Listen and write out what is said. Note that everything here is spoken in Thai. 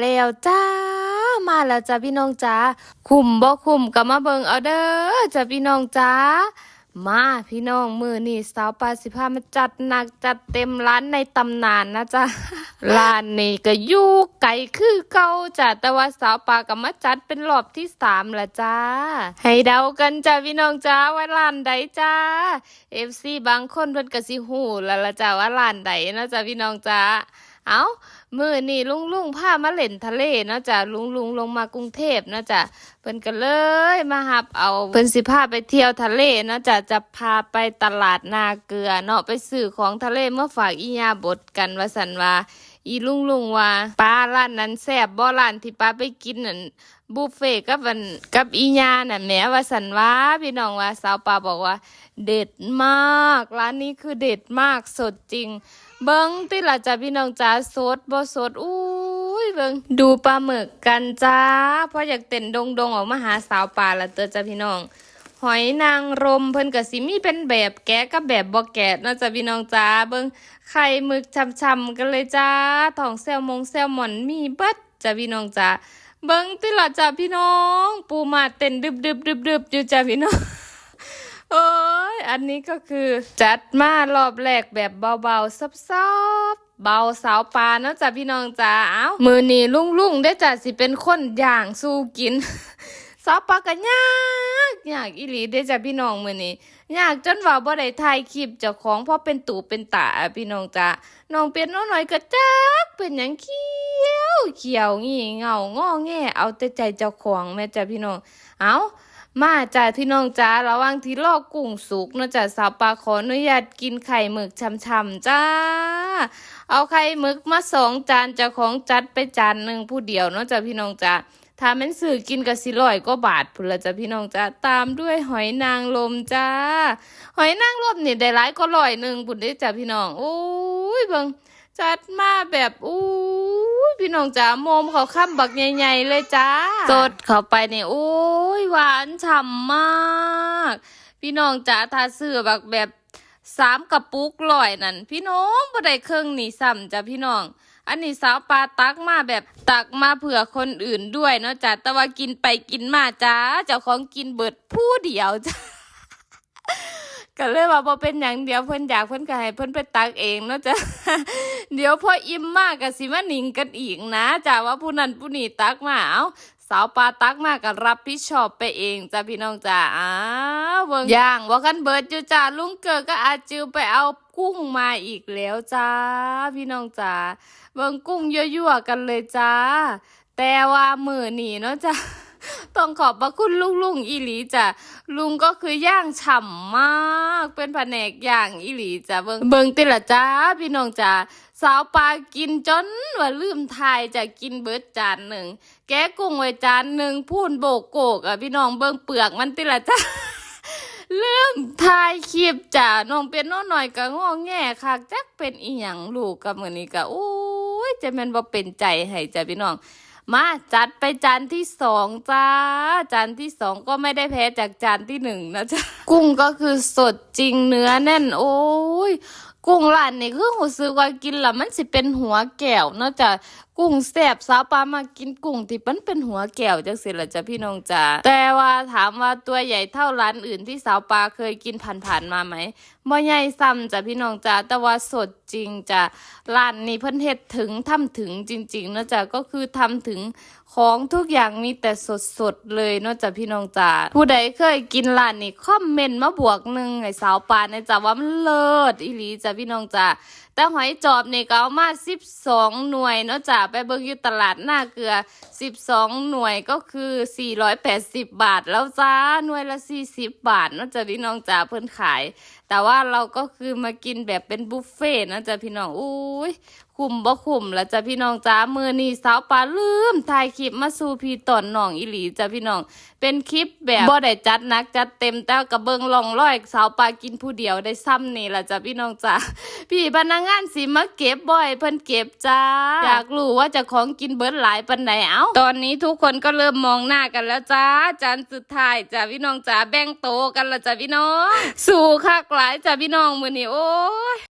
แล้วจ้า มาแล้วจ้าพี่น้องจ้าคุ้มบ่คุ้มก็มาเบิ่งเอาเด้อจ้าพี่น้องจ้ามาพี่น้องมือนี่สาวปาสิพามาจัดหนักจัดเต็มร้านในตำนานนะจ๊ะร้านนี้ก็ยู่ไกลคือเก่าจ้ะแต่ว่าสาวปาก็มาจัดเป็นรอบที่สามละจ้าให้เดากันจ้าพี่น้องจ้าว่าร้านใดจ้าเอฟซีบางคนเพิ่นก็สิหูแล้วละจ้าว่าร้านใดนะจ้าพี่น้องจ้า เอามือนี่ลุงลุงพามาเล่นทะเลเนาะจ๊ะลุงลุงลงมากรุงเทพเนาะจ๊ะเพิ่นก็เลยมาหับเอาเพิ่นสิพาไปเที่ยวทะเลเนาะจ๊ะจะพาไปตลาดนาเกลือเนาะไปซื้อของทะเลเมื่อฝากอียาบดกันว่าสันว่า อีลุงลุงว่าปลาร้านนั้นแซ่บบ่ร้านที่ปลาไปกินนั่นบุฟเฟ่กับวันกับอีญาน่ะแหมว่าสันว่าพี่น้องว่าสาวปลาบอกว่า เด็ดมาก ร้านนี้คือเด็ดมากสดจริง เบิ้งติละจ้าพี่น้องจ้าสดบ่สดอุ้ยเบิ้งดูปลาหมึกกันจ้าเพราะอยากเต้นดงดงออกมาหาสาวปลาละเตอจ้าพี่น้อง หอยนางรมเพิ่นก็สิมีเป็นแบบแกะกับแบบบ่แกะนาะจ้าพี่น้องจ้าเบิ้งไข่หมึกช่ำๆกันเลยจ้าท้องแซลมงแซลมอนมีเบิดจ้าพี่น้องจ้าเบิ้งติละจ้าพี่น้อง ปูมาเต้นดึบๆๆๆอยู่จ้าพี่น้องโอ้ยอันนี้ก็คือจัดมารอบแรกแบบเบาๆซอบๆเบาสาวปลาเนาะจ้ะพี่น้องจ้าเอ้ามือนี้ลุงลุงๆได้จ้ะสิเป็นคนอย่างสู้กิน สาปาก็ยากยากอีหลีได้จ้ะพี่น้องมือนี้ยากจนว่าบ่ได้ถ่ายคลิปเจ้าของเพราะเป็นตู่เป็นตาพี่น้องจ้าน้องเป็นน้องหน่อยก็จักเป็นหยังเขียวเขียวงี่เงางอแงเอาแต่ใจเจ้าของแม่จ้ะพี่น้องเอ้ามาจ้าพี่น้องจ้าระว่างที่ลอกกุ้งสุกนะจ้าสาวปลาขออนุญาตกินไข่หมึกช่ำๆจ้า เอาไข่หมึกมาสองจานเจ้าของจัดไปจานหนึ่งผู้เดียวเนาะจ้าพี่น้องจ้า ถ้าแมันสื่อกินกับสิร้อยก็บาทพุ่นละจ้าพี่น้องจ้าตามด้วยหอยนางรมจ้า หอยนางรมนี่ได้หลายก็ร้อยหนึ่งพุ่นได้จ้าพี่น้องโอ้ยเบิ่งจัดมาแบบอู้ยพี่น้องจ้าโมมเขาข้ามบักใหญ่ๆเลยจ้าสดเข้าไปเนี่ยโอ้ยหวานฉ่ำมาก พี่น้องจ้าถ้าซื้อบักแบบ สามกระปุกลอยนั่นพี่น้องบ่ได้เครื่องนี่ซ้ำจ้ะพี่น้อง อันนี้สาวปลาตักมาแบบตักมาเผื่อคนอื่นด้วยเนาะจ้ะแต่ว่ากินไปกินมาจ้าเจ้าของกินเบิดผู้เดียวจ้ะ ก็เลยว่าพอเป็นอย่างเดียวเพิ่นอยากเพิ่นก็ให้เพิ่นไปตักเองเนาะจ้ะเดี๋ยวพออิ่มมากก็สิมาหนิงกันอีกนะจ้ะว่าผู้นั้นผู้นี้ตักมาเอาสาวปลาตักมาก็รับผิดชอบไปเองจ้ะพี่น้องจ้ะอ้าวเบิ่งย่างว่ากันเบิดอยู่จ้ะลุงเกิดก็อาจิวไปเอากุ้งมาอีกแล้วจ้าพี่น้องจ้ะเบิ่งกุ้งยั่วๆกันเลยจ้าแต่ว่ามือนี่เนาะจ้ะ ต้องขอบพระคุณลุงลุงๆอีหลีจ้ะลุงก็คือย่างฉ่ำมาก เป็นแผนกย่างอีหลีจ้ะเบิงเบิงติละจ้าพี่น้องจ้าสาวปลากินจนว่าลืมทายจะกินเบิดจานหนึ่งแกกุ้งไว้จานหนึ่งพูนโบกโกกอะพี่น้องเบิงเปลือกมันติละจ้าเริ่มทายคลิปจ้ะน้องเป็นน้องหน่อยก็งอแง่คักจักเป็นอีหยังลูกกับมือนี้ก็โอ้ยจะแม่นบ่เป็นใจให้จ้ะพี่น้อง มาจัดไปจานที่สองจ้า จานที่สองก็ไม่ได้แพ้จากจานที่หนึ่งนะจ๊ะ กุ้งก็คือสดจริงเนื้อแน่น โอ้ยกุ้งร้านนี่คือหูซื้อว่ากินละมันสิเป็นหัวแก้วเนาะจ้ะ กุ้งแซบสาวปลามากินกุ้งที่มันเป็นหัวแก้วจังสิละจ้ะพี่น้องจ้าแต่ว่าถามว่าตัวใหญ่เท่าร้านอื่นที่สาวปลาเคยกินผ่านๆมาไหมบ่ใหญ่ซ้ำจ้ะพี่น้องจ้าแต่ว่าสดจริงจ้ะร้านนี้เพิ่นเฮ็ดถึงทำถึงจริงๆนะจ๊ะก็คือทำถึงของทุกอย่างมีแต่สดๆเลยนอะจ๊ะพี่น้องจ๋าผู้ใดเคยกินร้านนี้คอมเมนต์มาบวกหนึ่งให้สาวปานนะจ๊ะว่ามันเลิศอีหลีจ้ะพี่น้องจ๋าแต่หอยจอบนี่ก็เอามา12หน่วยนอะจ๊ะไปเบิ่งอยู่ตลาดหน้าเกลือ 12 หน่วยก็คือ 480 บาทแล้วจ้าหน่วยละ 40 บาทนอะจ๊ะพี่น้องจ๋าเพิ่นขาย แต่ว่าเราก็คือมากินแบบเป็นบุฟเฟ่ต์นะจ๊ะพี่น้องอุ้ย คุ้มบ่คุ้มแล้วจ้ะพี่น้องจ้ามือนี้สาวปลาลืมถ่ายคลิปมาสู่พี่ตอนน้องอีหลีจ้ะพี่น้อง เป็นคลิปแบบบ่ได้จัดนักจัดเต็มแต่กระเบิงลองร้อยสาวปลากินผู้เดียวได้ซ้ำนี่ล่ะจ้ะพี่น้องจ้าพี่พนักงานสิมาเก็บบ่อยเพิ่นเก็บจ้าอยากรู้ว่าจะของกินเบิร์ดหลายปันไหนเอ้าตอนนี้ทุกคนก็เริ่มมองหน้ากันแล้วจ้าจานสุดท้ายจ้ะพี่น้องจ้าแบ่งโตกันและจ้ะพี่น้อง สู่คักหลายจ้ะพี่น้องมือนี้โอ้ย